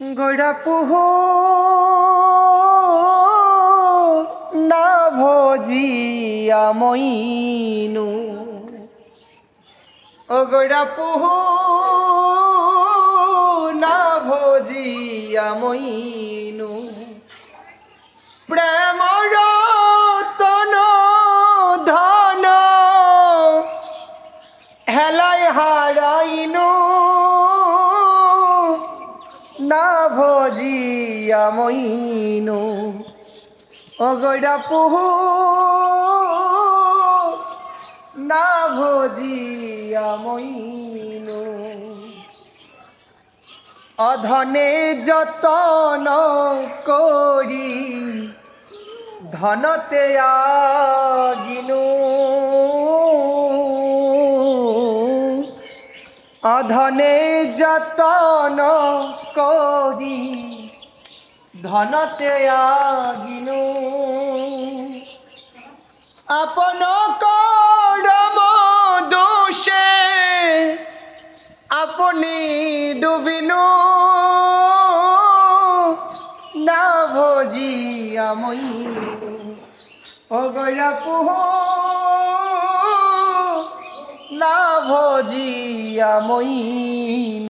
গড়া পুহু, না ভজিয়া মইনু। ও গড়া পুহু, না ভজিয়া মইনু। প্রেম রতন ধন হেলাই হারাইনু। ভজিয়া মইনু। অগৈরা পুহু না ভজিয়া মইনু। অধনে যতন করি ধনতে আগিনু। অধনে যতন করি ধনতে আগিনু। আপন করম দোষে আপনি ডুবিনু। না ভজিয়া মইনু অগরা পুহ না ভজিয়া মই